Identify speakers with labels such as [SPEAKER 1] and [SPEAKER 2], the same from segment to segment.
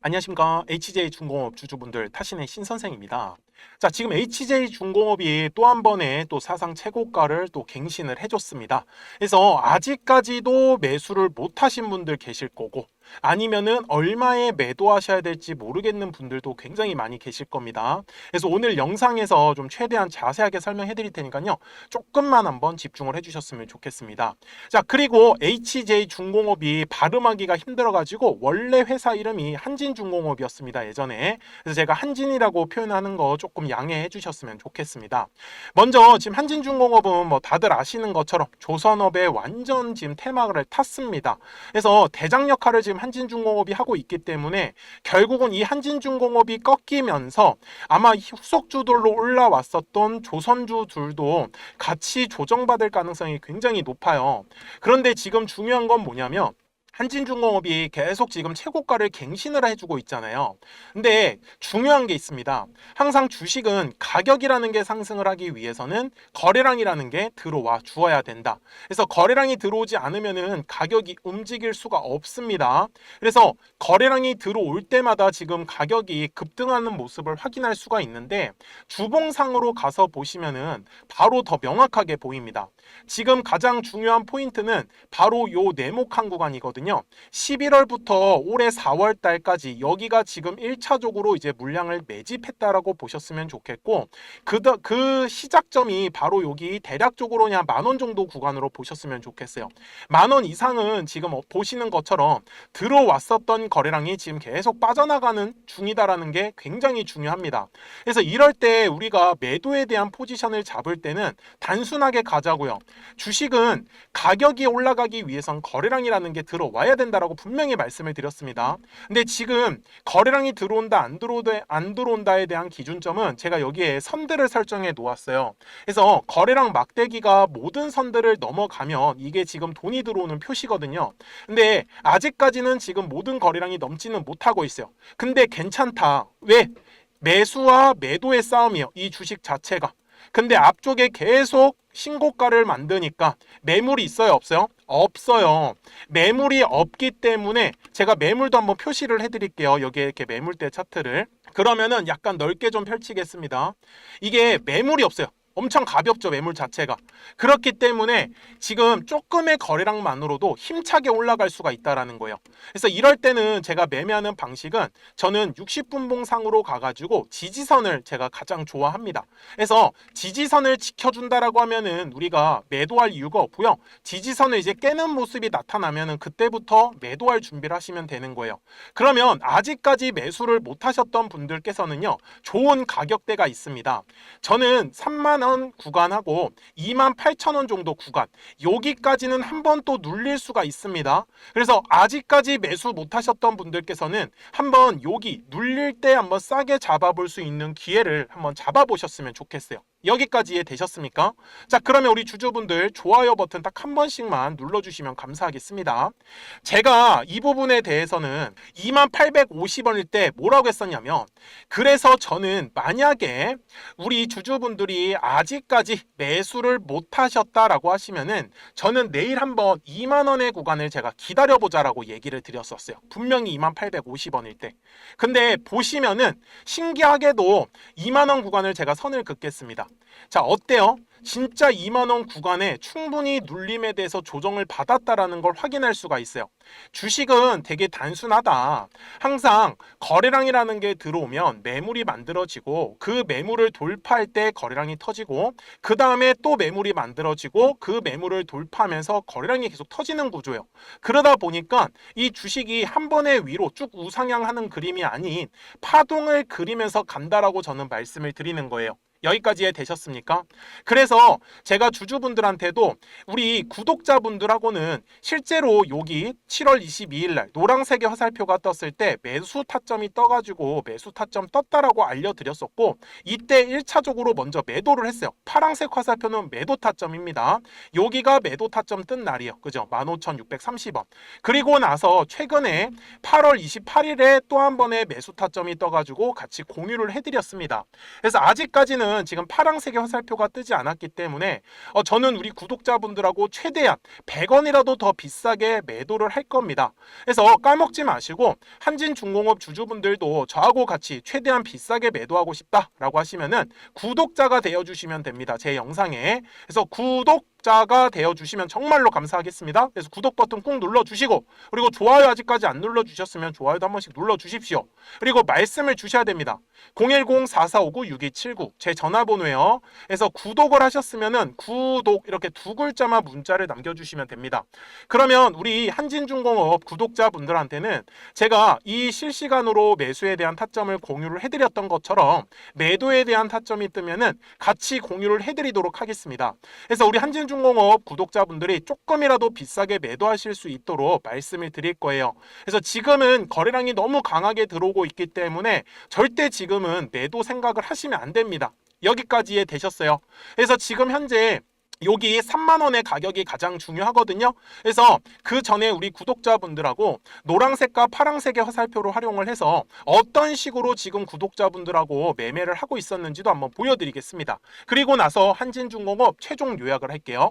[SPEAKER 1] 안녕하십니까 HJ 중공업 주주분들 타신의 신선생입니다. 자 지금 HJ 중공업이 또 한 번의 또 사상 최고가를 또 갱신을 해줬습니다. 그래서 아직까지도 매수를 못하신 분들 계실 거고 아니면은 얼마에 매도하셔야 될지 모르겠는 분들도 굉장히 많이 계실 겁니다. 그래서 오늘 영상에서 좀 최대한 자세하게 설명해 드릴 테니까요. 조금만 한번 집중을 해 주셨으면 좋겠습니다. 자, 그리고 HJ 중공업이 발음하기가 힘들어 가지고 원래 회사 이름이 한진 중공업이었습니다. 예전에. 그래서 제가 한진이라고 표현하는 거 조금 양해해 주셨으면 좋겠습니다. 먼저 지금 한진 중공업은 뭐 다들 아시는 것처럼 조선업의 완전 지금 테마를 탔습니다. 그래서 대장 역할을 지금 한진중공업이 하고 있기 때문에 결국은 이 한진중공업이 꺾이면서 아마 이 후속 주들로 올라왔었던 조선주들도 같이 조정받을 가능성이 굉장히 높아요. 그런데 지금 중요한 건 뭐냐면 한진중공업이 계속 지금 최고가를 갱신을 해주고 있잖아요. 근데 중요한 게 있습니다. 항상 주식은 가격이라는 게 상승을 하기 위해서는 거래량이라는 게 들어와 주어야 된다. 그래서 거래량이 들어오지 않으면은 가격이 움직일 수가 없습니다. 그래서 거래량이 들어올 때마다 지금 가격이 급등하는 모습을 확인할 수가 있는데 주봉상으로 가서 보시면은 바로 더 명확하게 보입니다. 지금 가장 중요한 포인트는 바로 요 네모칸 구간이거든요. 11월부터 올해 4월 달까지 여기가 지금 1차적으로 이제 물량을 매집했다라고 보셨으면 좋겠고 그, 그 시작점이 바로 여기 대략적으로 그냥 만원 정도 구간으로 보셨으면 좋겠어요. 만 원 이상은 지금 어, 보시는 것처럼 들어왔었던 거래량이 지금 계속 빠져나가는 중이다라는 게 굉장히 중요합니다. 그래서 이럴 때 우리가 매도에 대한 포지션을 잡을 때는 단순하게 가자고요. 주식은 가격이 올라가기 위해선 거래량이라는 게 들어 와야 된다라고 분명히 말씀을 드렸습니다. 근데 지금 거래량이 들어온다 안 들어온다 안 들어온다에 대한 기준점은 제가 여기에 선들을 설정해 놓았어요. 그래서 거래량 막대기가 모든 선들을 넘어가면 이게 지금 돈이 들어오는 표시거든요. 근데 아직까지는 지금 모든 거래량이 넘지는 못하고 있어요. 근데 괜찮다. 왜? 매수와 매도의 싸움이에요. 이 주식 자체가. 근데 앞쪽에 계속 신고가를 만드니까 매물이 있어요, 없어요? 없어요. 매물이 없기 때문에 제가 매물도 한번 표시를 해드릴게요. 여기에 이렇게 매물대 차트를. 그러면은 약간 넓게 좀 펼치겠습니다. 이게 매물이 없어요. 엄청 가볍죠 매물 자체가. 그렇기 때문에 지금 조금의 거래량만으로도 힘차게 올라갈 수가 있다라는 거예요. 그래서 이럴 때는 제가 매매하는 방식은 저는 60분봉상으로 가가지고 지지선을 제가 가장 좋아합니다. 그래서 지지선을 지켜준다라고 하면은 우리가 매도할 이유가 없고요. 지지선을 이제 깨는 모습이 나타나면은 그때부터 매도할 준비를 하시면 되는 거예요. 그러면 아직까지 매수를 못 하셨던 분들께서는요 좋은 가격대가 있습니다. 저는 3만 원 구간하고 2만 8천 원 정도 구간 여기까지는 한 번 또 눌릴 수가 있습니다. 그래서 아직까지 매수 못 하셨던 분들께서는 한번 여기 눌릴 때 한번 싸게 잡아볼 수 있는 기회를 한번 잡아보셨으면 좋겠어요. 여기까지 이해 되셨습니까? 자 그러면 우리 주주분들 좋아요 버튼 딱 한 번씩만 눌러주시면 감사하겠습니다. 제가 이 부분에 대해서는 2850원일 때 뭐라고 했었냐면 그래서 저는 만약에 우리 주주분들이 아직까지 매수를 못 하셨다라고 하시면은 저는 내일 한번 2만원의 구간을 제가 기다려보자라고 얘기를 드렸었어요. 분명히 2850원일 때. 근데 보시면은 신기하게도 2만원 구간을 제가 선을 긋겠습니다. 자, 어때요? 진짜 2만원 구간에 충분히 눌림에 대해서 조정을 받았다라는 걸 확인할 수가 있어요. 주식은 되게 단순하다. 항상 거래량이라는 게 들어오면 매물이 만들어지고 그 매물을 돌파할 때 거래량이 터지고 그 다음에 또 매물이 만들어지고 그 매물을 돌파하면서 거래량이 계속 터지는 구조예요. 그러다 보니까 이 주식이 한 번에 위로 쭉 우상향하는 그림이 아닌 파동을 그리면서 간다라고 저는 말씀을 드리는 거예요. 여기까지 되셨습니까? 그래서 제가 주주분들한테도 우리 구독자분들하고는 실제로 여기 7월 22일 날 노란색의 화살표가 떴을 때 매수 타점이 떠가지고 매수 타점 떴다라고 알려드렸었고 이때 1차적으로 먼저 매도를 했어요. 파란색 화살표는 매도 타점입니다. 여기가 매도 타점 뜬 날이에요. 그죠? 15,630원. 그리고 나서 최근에 8월 28일에 또 한 번의 매수 타점이 떠가지고 같이 공유를 해드렸습니다. 그래서 아직까지는 현재는 지금 파랑색의 화살표가 뜨지 않았기 때문에 어, 저는 우리 구독자분들하고 최대한 100원이라도 더 비싸게 매도를 할 겁니다. 그래서 까먹지 마시고 한진중공업 주주분들도 저하고 같이 최대한 비싸게 매도하고 싶다라고 하시면은 구독자가 되어 주시면 됩니다. 제 영상에. 그래서 구독 자가 되어 주시면 정말로 감사하겠습니다. 그래서 구독 버튼 꾹 눌러 주시고 그리고 좋아요 아직까지 안 눌러 주셨으면 좋아요도 한 번씩 눌러 주십시오. 그리고 말씀을 주셔야 됩니다. 010-4459-6279 제 전화번호예요. 그래서 구독을 하셨으면은 구독 이렇게 두 글자만 문자를 남겨주시면 됩니다. 그러면 우리 한진중공업 구독자분들한테는 제가 이 실시간으로 매수에 대한 타점을 공유를 해드렸던 것처럼 매도에 대한 타점이 뜨면은 같이 공유를 해드리도록 하겠습니다. 그래서 우리 한진중 공업 구독자분들이 조금이라도 비싸게 매도하실 수 있도록 말씀을 드릴 거예요. 그래서 지금은 거래량이 너무 강하게 들어오고 있기 때문에 절대 지금은 매도 생각을 하시면 안 됩니다. 여기까지에 되셨어요. 그래서 지금 현재 여기 3만 원의 가격이 가장 중요하거든요. 그래서 그 전에 우리 구독자분들하고 노란색과 파란색의 화살표를 활용을 해서 어떤 식으로 지금 구독자분들하고 매매를 하고 있었는지도 한번 보여드리겠습니다. 그리고 나서 한진중공업 최종 요약을 할게요.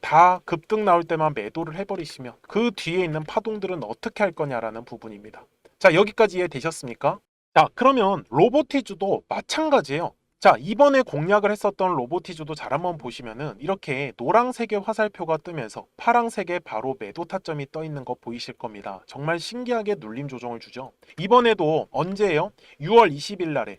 [SPEAKER 1] 다 급등 나올 때만 매도를 해버리시면 그 뒤에 있는 파동들은 어떻게 할 거냐라는 부분입니다. 자 여기까지 이해되셨습니까? 자 그러면 로보티즈도 마찬가지예요. 자 이번에 공략을 했었던 로보티즈도 잘 한번 보시면은 이렇게 노란색의 화살표가 뜨면서 파란색의 바로 매도 타점이 떠 있는 거 보이실 겁니다. 정말 신기하게 눌림 조정을 주죠. 이번에도 언제예요? 6월 20일 날에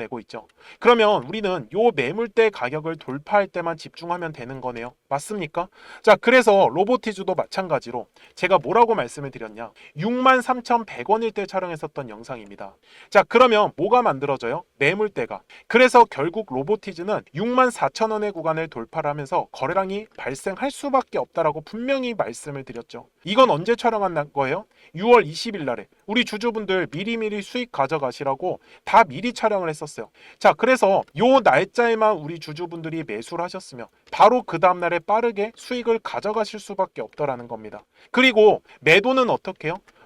[SPEAKER 1] 내고 있죠. 그러면 우리는 요 매물대 가격을 돌파할 때만 집중하면 되는 거네요. 맞습니까? 자, 그래서 로보티즈도 마찬가지로 제가 뭐라고 말씀을 드렸냐? 63,100원일 때 촬영했었던 영상입니다. 자, 그러면 뭐가 만들어져요? 매물대가. 그래서 결국 로보티즈는 6만 4천 원의 구간을 돌파를 하면서 거래량이 발생할 수밖에 없다라고 분명히 말씀을 드렸죠. 이건 언제 촬영한 거예요? 6월 20일 날에 우리 주주분들 미리미리 수익 가져가시라고 다 미리 촬영을 했었어요. 자, 그래서 요 날짜에만 우리 주주분들이 매수를 하셨으면 바로 그 다음 날에 빠르게 수익을 가져가실 수밖에 없더라는 겁니다. 그리고 매도는 어떻게 해요?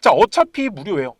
[SPEAKER 1] 자 어차피 무료예요.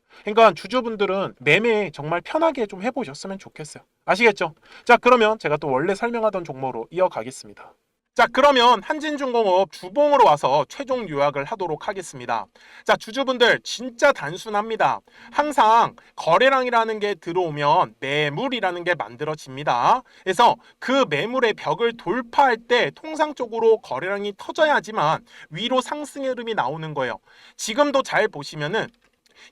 [SPEAKER 1] 그러니까 주주분들은 매매 정말 편하게 좀 해보셨으면 좋겠어요. 아시겠죠? 자 그러면 제가 또 원래 설명하던 종목으로 이어가겠습니다. 자 그러면 한진중공업 주봉으로 와서 최종 요약을 하도록 하겠습니다. 자 주주분들 진짜 단순합니다. 항상 거래량이라는 게 들어오면 매물이라는 게 만들어집니다. 그래서 그 매물의 벽을 돌파할 때 통상적으로 거래량이 터져야지만 위로 상승의 흐름이 나오는 거예요. 지금도 잘 보시면은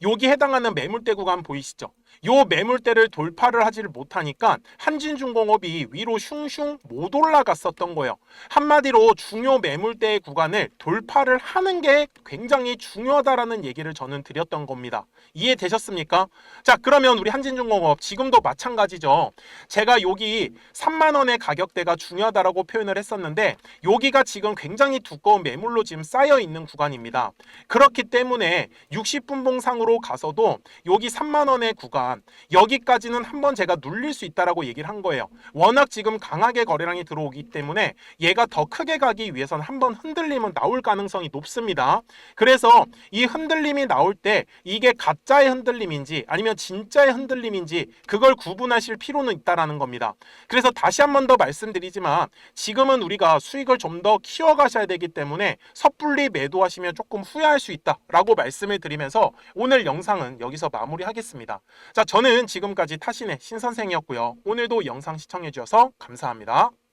[SPEAKER 1] 여기 해당하는 매물대 구간 보이시죠? 요 매물대를 돌파를 하지를 못하니까 한진중공업이 위로 슝슝 못 올라갔었던 거예요. 한마디로 중요 매물대 구간을 돌파를 하는 게 굉장히 중요하다라는 얘기를 저는 드렸던 겁니다. 이해되셨습니까? 자, 그러면 우리 한진중공업 지금도 마찬가지죠. 제가 여기 3만 원의 가격대가 중요하다라고 표현을 했었는데 여기가 지금 굉장히 두꺼운 매물로 지금 쌓여 있는 구간입니다. 그렇기 때문에 60분봉상으로 가서도 여기 3만 원의 구간 여기까지는 한번 제가 눌릴 수 있다라고 얘기를 한 거예요. 워낙 지금 강하게 거래량이 들어오기 때문에 얘가 더 크게 가기 위해서는 한번 흔들림은 나올 가능성이 높습니다. 그래서 이 흔들림이 나올 때 이게 가짜의 흔들림인지 아니면 진짜의 흔들림인지 그걸 구분하실 필요는 있다라는 겁니다. 그래서 다시 한 번 더 말씀드리지만 지금은 우리가 수익을 좀 더 키워가셔야 되기 때문에 섣불리 매도하시면 조금 후회할 수 있다라고 말씀을 드리면서 오늘 영상은 여기서 마무리하겠습니다. 자, 저는 지금까지 타신의 신선생이었고요. 오늘도 영상 시청해 주셔서 감사합니다.